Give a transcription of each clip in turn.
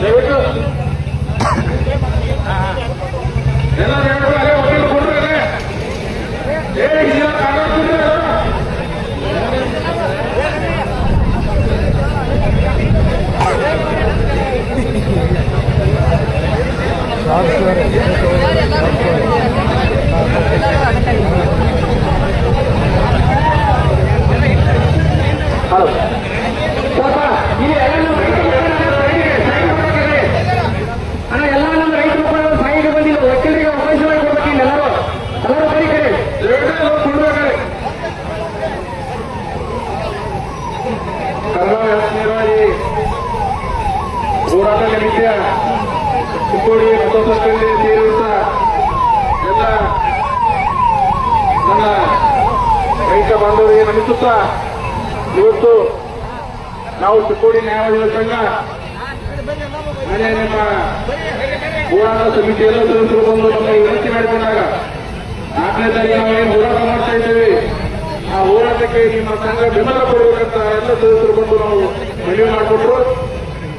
ದಯವಿಟ್ಟು ಎಲ್ಲ ಜನರು ಅಲ್ಲೇ ವಕೀಲರು ಕೊಡ್ತಾರೆ ಏ ಇಲ್ಲ ಕಾಂಗ್ರೆಸ್ ಬಿಡ್ರಿ ಅದು. ಹಲೋ ಸ್ವಲ್ಪ ಇಲ್ಲಿ ಎಲ್ಲ ನಮ್ಮ ರೈತ ಮುಖಂಡರ ಸೈಡಿಗೆ ಸೈಡ್ ಮಾಡ್ಬೇಕ್ರಿ. ಅಣ್ಣ ಎಲ್ಲ ನಮ್ಮ ರೈತ ಮುಖಂಡರು ಸೈಡ್ ಬಂದಿಲ್ಲ ವಕೀಲರಿಗೆ ಅವಕಾಶ ಮಾಡಿಕೊಡ್ಬೇಕು ಇಲ್ಲಿ ಎಲ್ಲರೂ ಎಲ್ಲರೂ ಬರೀ ಕಡೆ ಕೊಡ್ಬೇಕಾರೆ ಕನ್ನಡ ನಿರ್ವಹಣೆ ಹೋರಾಟ ನಿಮಿತ್ತ ಚಿಕ್ಕೋಡಿ ಮತೋತ್ಸವದಲ್ಲಿ ಸೇರಿರುತ್ತ ಎಲ್ಲ ನನ್ನ ರೈತ ಬಾಂಧವರಿಗೆ ನಮಿಸುತ್ತಾ ಇವತ್ತು ನಾವು ಚಿಕ್ಕೋಡಿ ನ್ಯಾಯಾಲಯದ ಸಂಘ ನಿಮ್ಮ ಹೋರಾಟ ಎಲ್ಲ ಸದಸ್ಯರು ಬಂದು ನಮ್ಮ ವಿನಂತಿ ಮಾಡಿಕೊಂಡಾಗ ನಾಲ್ಕನೇ ತಾರೀಕು ನಾವು ಏನು ಹೋರಾಟ ಮಾಡ್ತಾ ಇದ್ದೇವೆ. ಆ ಹೋರಾಟಕ್ಕೆ ನಿಮ್ಮ ಸಂಘ ಬೆಂಬಲ ಕೊಡಬೇಕಂತ ಎಲ್ಲ ಸದಸ್ಯರು ಬಂದು ನಾವು ಮನವಿ ಮಾಡಿಕೊಟ್ರು.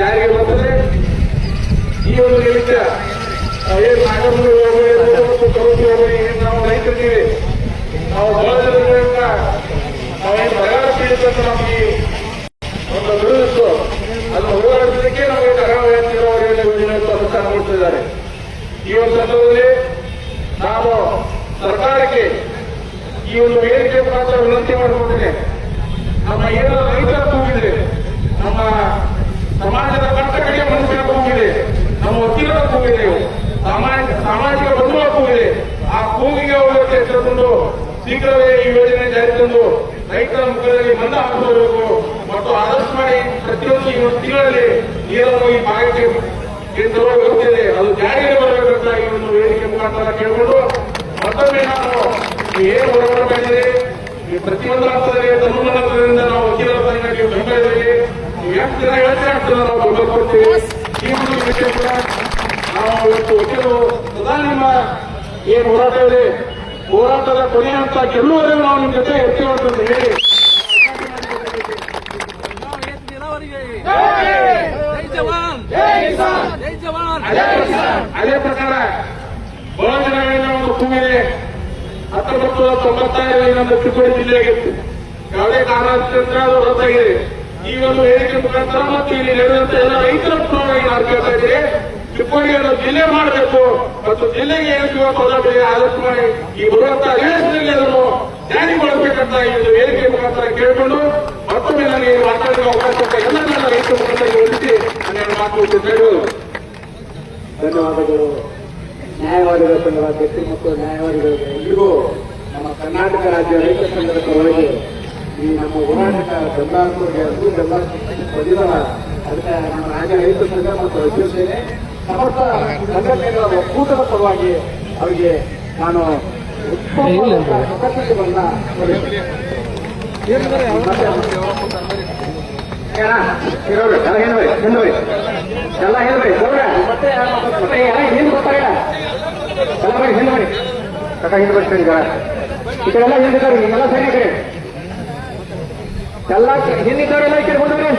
ಜಾರಿಗೆ ಬರ್ತದೆ ಈ ಒಂದು ನಿಮಿತ್ತ ಏನು ನಾಗಮೂರು ಹೋಗಬೇಕು ಮತ್ತು ಕರೋಟಿ ಹೋಗಬೇಕು ನಾವು ರೈತರಿದ್ದೀವಿ ನಾವು ಜನರಿಂದ ನಾವೇನು ಬರಗಾಲ ಅಂತ ಒಂದು ಬಿರುದಿತ್ತು ಅದನ್ನು ಹೋರಾಡಿಸಲಿಕ್ಕೆ ನಮಗೆ ಕರಾವಳಿ ನೀರಾವರಿಯಲ್ಲಿ ಯೋಜನೆ ಅನುಷ್ಠಾನ ಮಾಡ್ತಿದ್ದಾರೆ. ಈ ಸಂದರ್ಭದಲ್ಲಿ ನಾನು ಸರ್ಕಾರಕ್ಕೆ ಈ ಒಂದು ವೇದಿಕೆ ಮಾತ್ರ ವಿನಂತಿ ಮಾಡಿಕೊಂಡಿದ್ದೇನೆ. ನಮ್ಮ ಏನೋ ರೈತರ ಕೂಗಿದೆ ನಮ್ಮ ಸಮಾಜದ ಕಟ್ಟಕಡೆಯ ಮನುಷ್ಯರ ಕೂಗಿದೆ ನಮ್ಮ ವಕೀಲರ ಕೂಗಿದೆ ಸಾಮಾಜಿಕ ಸಾಮಾಜಿಕ ಬಂಧುಗಳ ಕೂಗಿದೆ ಆ ಕೂಗಿಗೆ ಹೋಗಕ್ಕೆ ಹೆಸರುಕೊಂಡು ಶೀಘ್ರವೇ ಈ ಯೋಜನೆ ಜಾರಿ ತಂದು ರೈತರ ಮುಖದಲ್ಲಿ ಮಂದ ಹಾಕಬೇಕು ಮತ್ತು ಆದಷ್ಟು ಮಾಡಿ ಪ್ರತಿಯೊಂದು ಈ ಒಂದು ತಿಂಗಳಲ್ಲಿ ನೀರನ್ನು ಈ ಭಾಗಕ್ಕೆ ಏನು ಗೊತ್ತಿದೆ ಅದು ಜಾರಿಗೆ ಬರಬೇಕಂತ ಒಂದು ವೇದಿಕೆ ಮುಖಾಂತರ ಕೇಳಿಕೊಂಡು ಮತ್ತೊಮ್ಮೆ ನೀವು ಏನು ಹೋರಾಟ ಈ ಪ್ರತಿಯೊಂದು ಹಂತದಲ್ಲಿ ನಾವು ವಕೀಲರ ಸಂಘಕ್ಕೆ ನೀವು ಎಷ್ಟು ದಿನ ನಾವು ಬೆಂಬಲ ಕೊಡ್ತೀವಿ ಈ ವಿಷಯ ನಾವು ಇವತ್ತು ವಕೀಲರು ಸದಾ ಏನು ಹೋರಾಟ ಇದೆ? ಹೋರಾಟದ ಕೊನೆಯ ಹಂತ ನಾವು ನಿಮ್ಮ ಜೊತೆ ಇರ್ತೀವಿ ಅಂತ ಹೇಳಿ ಕೂಗಿದೆ ಹತ್ತೊಂಬತ್ತು ನೂರ ತೊಂಬತ್ತಾರರಲ್ಲಿ ನಮ್ಮ ಚಿಕ್ಕೋಡಿ ಜಿಲ್ಲೆಯಾಗಿತ್ತು. ಯಾವುದೇ ಕಾರಣದಿಂದ ಅದು ರದ್ದಾಗಿದೆ ಈ ಒಂದು ಹೇಳಿಕೆ ಮುಖಾಂತರ ಮತ್ತು ಇಲ್ಲಿ ನಡೆದಂತ ಎಲ್ಲ ರೈತರ ಪರವಾಗಿ ನಾನು ಕೇಳ್ತಾ ಇದ್ದೀನಿ ಚಿಕ್ಕೋಡಿಯನ್ನು ಜಿಲ್ಲೆ ಮಾಡಬೇಕು ಮತ್ತು ಜಿಲ್ಲೆಗೆ ಏನು ಇದೆ ಆದಷ್ಟು ಮಾಡಿ ಈ ಬರುವಂತ ಅಧಿವೇಶನದಲ್ಲಿ ಅದನ್ನು ಜಾರಿಗೊಳಿಸಬೇಕಂತ ಈ ಒಂದು ಹೇಳಿಕೆ ಮುಖಾಂತರ ಕೇಳಿಕೊಂಡು ಮತ್ತೊಮ್ಮೆ ನನಗೆ ಮಾತಾಡುವ ಅವಕಾಶ ಎಲ್ಲ ನನ್ನ ರೈತರ ಮುಖಾಂತರ ವಂದಿಸಿ ನನ್ನ ಮಾತು ಧನ್ಯವಾದಗಳು. ನ್ಯಾಯವಾದಿಗಳ ಸಂಘದ ಅಧ್ಯಕ್ಷರು ಮತ್ತು ನ್ಯಾಯವಾದಿಗಳಿಗೆ ಎಲ್ರಿಗೂ ನಮ್ಮ ಕರ್ನಾಟಕ ರಾಜ್ಯ ರೈತ ಸಂಘದ ಪರವಾಗಿ ಈ ನಮ್ಮ ಹೋರಾಟದ ಬೆಂಬಲಕ್ಕೆ ಅದು ಬೆಂಬಲ ಬಂದಿದ್ದಾರ ಅದಕ್ಕೆ ನಮ್ಮ ರಾಜ್ಯ ರೈತ ಸಂಘ ಮತ್ತು ವಕೀಲ ಸೇನೆ ಸಮಸ್ತ ಸಂಘಟನೆಗಳ ಒಕ್ಕೂಟದ ಪರವಾಗಿ ಅವರಿಗೆ ನಾನು ಉತ್ತಮ. ಏನ? ಎಲ್ಲ ಹಿಂದೆ ಬರಿ, ಎಲ್ಲ ಮತ್ತೆ ಎಲ್ಲ ಹಿಂದೆ ಗೊತ್ತಾಗಿಲ್ಲ. ಎಲ್ಲ ಹಿಂದ್ ಬರಿ ಕಕ್ಕ ಹಿಂದೆ ಬರ್ತೀನಿ ಈ ಕಡೆ ಎಲ್ಲ ಹಿಂದಿದ್ದಾರೆ ಈ ಕಡೆ ಎಲ್ಲ ಹಿಂದಿದ್ದವರೆಲ್ಲ ಈ ಹೋದ್ರೆ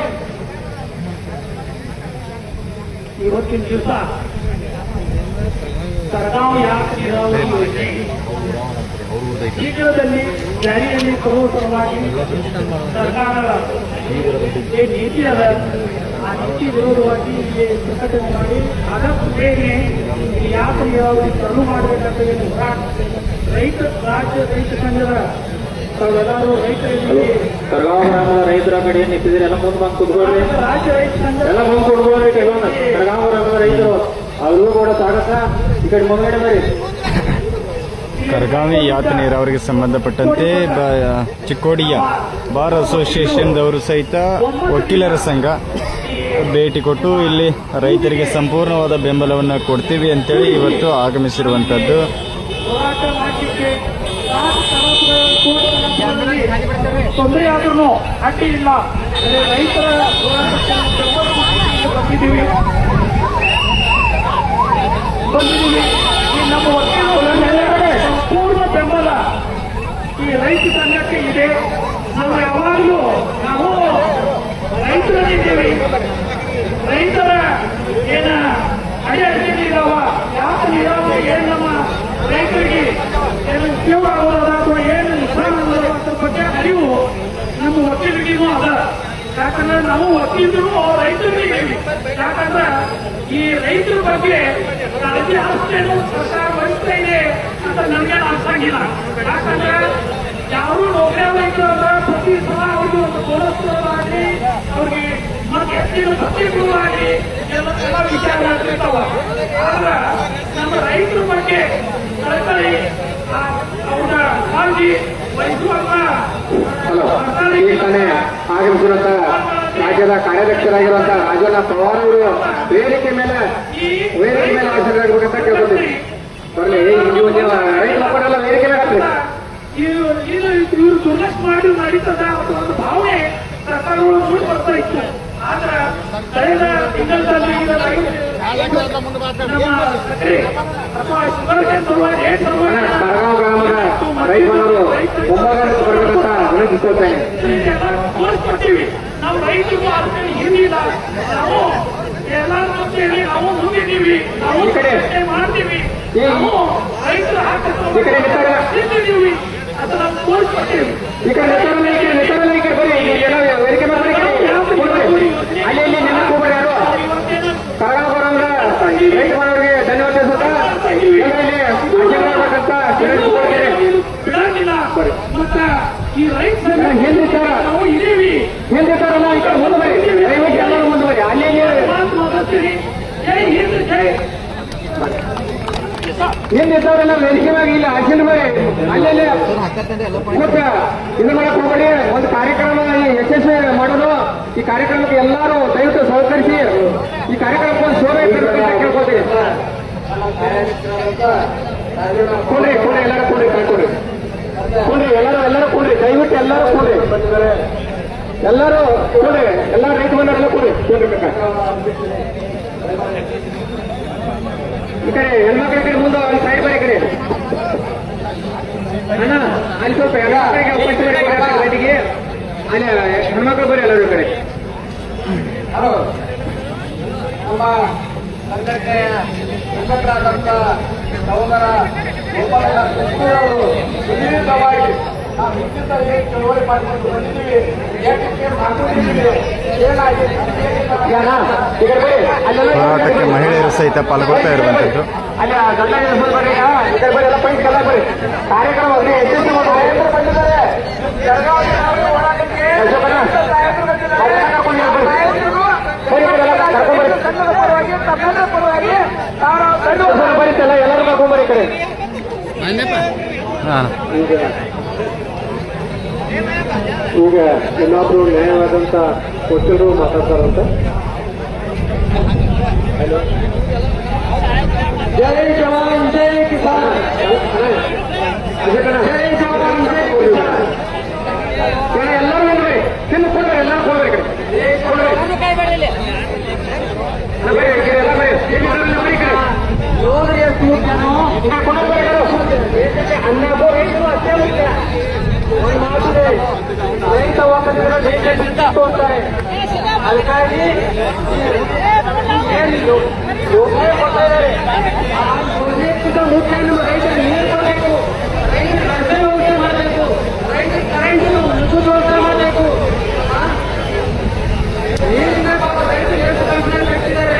ಇವತ್ತಿನ ದಿವಸ ಸರ್ಗಾವ್ ಯಾಕೆ ಯೋಜನೆ ಶೀಘ್ರದಲ್ಲಿ ಜಾರಿಯಲ್ಲಿ ತರುವ ಸಲುವಾಗಿ ಸರ್ಕಾರ ಏನ್ ನೀತಿ ಅದ ಆ ನೀತಿ ವಿರೋಧವಾಗಿ ಇಲ್ಲಿ ಪ್ರಕಟಣೆ ಮಾಡಿ ಆದಷ್ಟು ಬೇರೆ ಯಾಕೆ ಚಾಲೂ ಮಾಡಬೇಕಂತ ರೈತ ರಾಜ್ಯ ರೈತ ಸಂಘದ ತಾವೆಲ್ಲರೂ ರೈತರಲ್ಲಿ ಕರ್ಗಾಂವ್ ರೈತರ ಕಡೆ ನಿಂತಿದ್ದೀರಿ. ಎಲ್ಲ ಮುಂದೆ ಬಂದು ಕುತ್ಕೊಳ್ರಿ. ರಾಜ್ಯ ರೈತ ಸಂಘ ಎಲ್ಲ ಮುಂದೆ ಕುತ್ಕೊಳ್ರಿ ಕೆಲವೊಂದು ಕರ್ಗಾಂವ್ ರೈತರು ಅವರು ಕೂಡ ಸ್ವಾಗತ. ಈ ಕಡೆ ಮುಂದ್ಗಡೆ ಬರ್ರಿ ಕರ್ಗಾವಿ ಯಾತ ನೀರಾವರಿಗೆ ಸಂಬಂಧಪಟ್ಟಂತೆ ಚಿಕ್ಕೋಡಿಯ ಬಾರ್ ಅಸೋಸಿಯೇಷನ್ದವರು ಸಹಿತ ವಕೀಲರ ಸಂಘ ಭೇಟಿ ಕೊಟ್ಟು ಇಲ್ಲಿ ರೈತರಿಗೆ ಸಂಪೂರ್ಣವಾದ ಬೆಂಬಲವನ್ನು ಕೊಡ್ತೀವಿ ಅಂತೇಳಿ ಇವತ್ತು ಆಗಮಿಸಿರುವಂಥದ್ದು. ಬಂದಿದ್ದೀವಿ. ನಮ್ಮ ವಕೀಲರ ಸಂಪೂರ್ಣ ಬೆಂಬಲ ಈ ರೈತ ಸಂಘಕ್ಕೆ ಇದೆ ನಾವು ಯಾವಾಗಲೂ ನಾವು ರೈತರಲ್ಲಿದ್ದೇವೆ ರೈತರ ಏನ ಅಡೆತಡೆಗಳಿದಾವ ಯಾವ ಇದಾವ ಏನ್ ನಮ್ಮ ರೈತರಿಗೆ ಏನು ಉಪಯೋಗ ಆಗೋದ ಅಥವಾ ಏನು ನುಕ್ಸಾನ ಆಗೋದ ಅದ್ರ ಬಗ್ಗೆ ಅರಿವು ನಮ್ಮ ವಕೀಲರಿಗೂ ಅದ ಯಾಕಂದ್ರೆ ನಾವು ವಕೀಲರು ರೈತರಿಗೆ ಯಾಕಂದ್ರೆ ಈ ರೈತರ ಬಗ್ಗೆ ಕಾಳಜಿ ಹಸ್ತೇನು ಸರ್ಕಾರ ವಹಿಸ್ತಾ ಇದೆ ಅಂತ ನಮ್ಗೆ ಆಗಿಲ್ಲ. ಯಾಕಂದ್ರೆ ಯಾರು ನೌಕರಿ ರೈತರಲ್ಲ ಪ್ರತಿ ಸಲ ಅವ್ರಿಗೆ ಒಂದು ಬೋನಸ್ ಅವ್ರಿಗೆ ಮತ್ತೆ ಹೆಚ್ಚಿನ ಭಕ್ತಿ ಆಗಲಿ, ಎಲ್ಲ ಎಲ್ಲ ವಿಚಾರಗಳಿರ್ತಾವ ಆದ್ರೆ ನಮ್ಮ ರೈತರ ಬಗ್ಗೆ ಸರ್ಕಾರಿ ಅವ್ರ ಕಾಳಜಿ ವಹಿಸುವಂತ ಹಲೋ, ಈ ತಾನೇ ಆಗಮಿಸಿರುವಂತ ರಾಜ್ಯದ ಕಾರ್ಯಾಧ್ಯಕ್ಷರಾಗಿರುವಂತ ರಾಜಣ್ಣ ಪವಾರ್ ಅವರು ವೇದಿಕೆ ಮೇಲೆ ವೇದಿಕೆ ಮೇಲೆ ಹಾಜರಾಗಬೇಕಂತ ಕೇಳ್ಕೊತೀವಿ ಬರ್ಲಿ ನೀವು ರೈಟ್ ರೈತ ಮಕ್ಕಳೆಲ್ಲ ವೇದಿಕೆ ಮೇಲೆ ಹಾಕ್ಲಿ. ಇವರು ದುರ್ಲಕ್ಷ ಮಾಡಿ ನಡೀತದ ಒಂದು ಭಾವನೆ ಸರ್ಕಾರಗಳು ಮೂಡಿ ಬರ್ತಾ ಇತ್ತು. ರೈತರು ಮುಂಭಾಗಕ್ಕೆ ಬರಬೇಕಂತ ವಿನಂತಿಸುತ್ತೇನೆ ತೋರಿಸ್ಕೊಡ್ತೀವಿ ನಾವು ರೈತರು ಅದಕ್ಕೆ ಹಿಂದಿಲ್ಲ ನಾವು ಎಲ್ಲ ನೋಡ್ತೇವೆ ನಾವು ಮುಂದಿದ್ದೀವಿ ನಾವು ಮಾಡ್ತೀವಿ ನಾವು ರೈತರ ಹಾಕಿಸ್ಕೊಂಡು ಈ ಕಡೆ ನಿಂತಾಗ. ತೋರಿಸ್ಕೊಡ್ತೀವಿ ಈ ಕಡೆ ನೆತ್ತರಲ್ಲ ಈ ಕಡೆ ನೆತ್ತರಲ್ಲ ಈ ಕಡೆ ಬರ್ರಿ ಇಲ್ಲಿ ಎಲ್ಲ ವೇದಿಕೆ ಮೇಲೆ ಬರ್ರಿ ಈ ಕಡೆ. ಕೂತ್ಕೊಳ್ಳಿ. ಅಲ್ಲಿ ಇಲ್ಲಿ ನಿನ್ನ ಕೂಬರಿ ಯಾರು ಇವತ್ತೇನು ಕರಗಾಂವ್ ಗ್ರಾಮದ ರೈತ ಮಾಡೋರಿಗೆ ಧನ್ಯವಾದ ತಿಳಿಸುತ್ತಾ ಎಲ್ಲರಲ್ಲಿ ಆಶೀರ್ವಾದಬೇಕಂತ ವಿನಂತಿಸುತ್ತೇನೆ ಬಿಡಂಗಿಲ್ಲ ಮತ್ತ ಈ ರೈತ ಇದೀವಿ ಅಲ್ಲಿ ಇಲ್ಲಿ ಮಾಡಿ ಅಲ್ಲಲ್ಲಿ ಮತ್ತೆ ಇದು ಒಂದು ಕಾರ್ಯಕ್ರಮ ಯಶಸ್ವಿ ಮಾಡೋದು ಈ ಕಾರ್ಯಕ್ರಮಕ್ಕೆ ಎಲ್ಲರೂ ದಯವಿಟ್ಟು ಸಹಕರಿಸಿ ಈ ಕಾರ್ಯಕ್ರಮಕ್ಕೆ ಒಂದು ಶೋಭೆ ತರಬೇಕು ಅಂತ ಕೇಳ್ಕೊತೀವಿ ಕೂಡ್ರಿ ಕೂಡಿ ಎಲ್ಲರೂ ಕೂಡಿ ಕಳ್ಕೊಡ್ರಿ ಕೂಡಿ. ಎಲ್ಲರೂ ಎಲ್ಲರೂ ಕೂಡಿ ದಯವಿಟ್ಟು ಎಲ್ಲರೂ ಕೂಡಿ. ಎಲ್ಲರೂ ಕೂಡಿ ಎಲ್ಲ ರೈತ ಬಂದವರೆಲ್ಲ ಕೂಡಿ. ಕೂಡಿ ಬೇಕಾ ಈ ಕಡೆ ಹೆಣ್ಮಕ್ಳ ಕಡೆ ಮುಂದೆ ಅಲ್ಲಿ ಸೈಡ್ ಬರೀ ಕಡೆ. ಅಣ್ಣ ಅಲ್ಲಿ ಸ್ವಲ್ಪ ಹೆಣ್ಮಕ್ಳಿಗೆ ಅವಕಾಶ ಮಾಡಿ ಕೊಡಿ ಗಾಡಿಗೆ ಅಲ್ಲಿ ಹೆಣ್ಮಕ್ಳು ಬರೀ ಎಲ್ಲರೂ ಕಡೆ. ಹಲೋ ನಮ್ಮ ಸಂಘಟನೆ ಸಂಘಟನಾದಂತ ಸಹೋದರ ಗೋಪಾಲ ಕೃಷ್ಣರವರು ಸುದೀರ್ಘವಾಗಿ ನಾವು ನಿಶ್ಚಿತ ಏನ್ ಚಳವಳಿ ಮಾಡಿಕೊಂಡು ಬಂದಿದ್ದೀವಿ. ಏಕಕ್ಕೆ ಹೋರಾಟಕ್ಕೆ ಮಹಿಳೆಯರು ಸಹಿತ ಪಾಲ್ಗೊಳ್ತಾ ಇರುವಂಥದ್ದು. ಅಲ್ಲಿ ಆ ಗಂಡ ಹೆಣ್ಮಕ್ಳು ಬರ್ರಿ ಈಗ ಈ ಕಡೆ ಬರೀ ಎಲ್ಲ ಪೈಟ್ ಎಲ್ಲ ಬರೀ ಕಾರ್ಯಕ್ರಮ ಅಲ್ಲಿ ಯಶಸ್ವಿ ಮಾಡೋದು. ಬಂದಿದ್ದಾರೆ ಬೆಳಗಾವಿ ನಾವು ಹೋರಾಟಕ್ಕೆ ಅಶೋಕ್ ಅಣ್ಣ, ಅವ್ರನ್ನ ಕರ್ಕೊಂಡು ಇಲ್ಲಿ ಬರ್ರಿ. ಬರ್ರಿ ಈ ಕಡೆ ಎಲ್ಲ ಕರ್ಕೊಂಡು ಬರ್ರಿ. ಕನ್ನಡ ಪರವಾಗಿ ತಮಿಳರ ಪರವಾಗಿ ನಾವು ಸ್ವಲ್ಪ ಬರೀತಲ್ಲ ಎಲ್ಲರೂ ಕರ್ಕೊಂಡು ಬರ್ರಿ ಈ ಕಡೆ ಹಾಂ ಈಗ ಈಗ ಇನ್ನೊಬ್ರು ನ್ಯಾಯವಾದಂತ ವಕೀಲರು ಮಾತಾಡ್ತಾರಂತ ಜೈ ಜವಾನ್ ಜೈ ಕಿಸಾನ್ ಜೈ ಜವಾನ್ ಜೈ ಕಿಸಾನ್ ಏ, ಎಲ್ಲರೂ ಹೋಗ್ರಿ ತಿನ್ನು ಕೊಡ್ರಿ ಎಲ್ಲರೂ ಕೊಡ್ರಿ ಈ ಕಡೆ ಕೊಡ್ರಿ ಎಲ್ಲ ಬರ್ರಿ, ಈ ಕಡೆ ಎಲ್ಲ ಬರ್ರಿ. ಇಲ್ಲಿ ಬರ್ರಿ, ಎಲ್ಲ ಬರ್ರಿ ಈ ಕಡೆ. ಈ ಕಡೆ ಕೊಡೋದು ಬರ್ರಿ ಎಲ್ಲರೂ. ಅನ್ನಕ್ಕೂ ರೈತರು ಅಷ್ಟೇ ಮುಖ್ಯ ಒಂದು ಮಾತಿದೆ ರೈತ ಒಕ್ಕಲಿಗರ ದೇಶ ಬಿಟ್ಟು ಅಂತಾರೆ ಅದಕ್ಕಾಗಿ ಏನಿದು ಯೋಜನೆ ಕೊಡ್ತಾ ಇದ್ದಾರೆ ಆ ಯೋಜನೆಗಿಂತ ಮುಖ್ಯ ನಮ್ಮ ರೈತರಿಗೆ ನೀರು ಕೊಡಬೇಕು ರೈತರಿಗೆ ರಸ್ತೆ ವ್ಯವಸ್ಥೆ ಮಾಡಬೇಕು ರೈತರಿಗೆ ಕರೆಂಟ್ ವಿದ್ಯುತ್ ವ್ಯವಸ್ಥೆ ಮಾಡಬೇಕು ನೀರಿನ ಪಾಪ ರೈತರು ಎಷ್ಟು ಕಂಪ್ಲೇಂಟ್ ಹಾಕ್ತಿದ್ದಾರೆ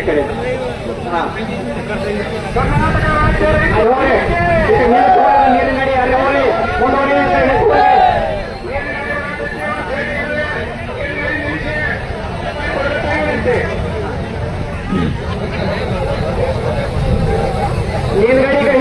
ಇಕಡೆ ನೀರಿನ ಗಡಿ ಅಲ್ಲಿ ಹೋಗಿ ಮುಂದುವರಿ ನೀರಿನ ಗಡಿ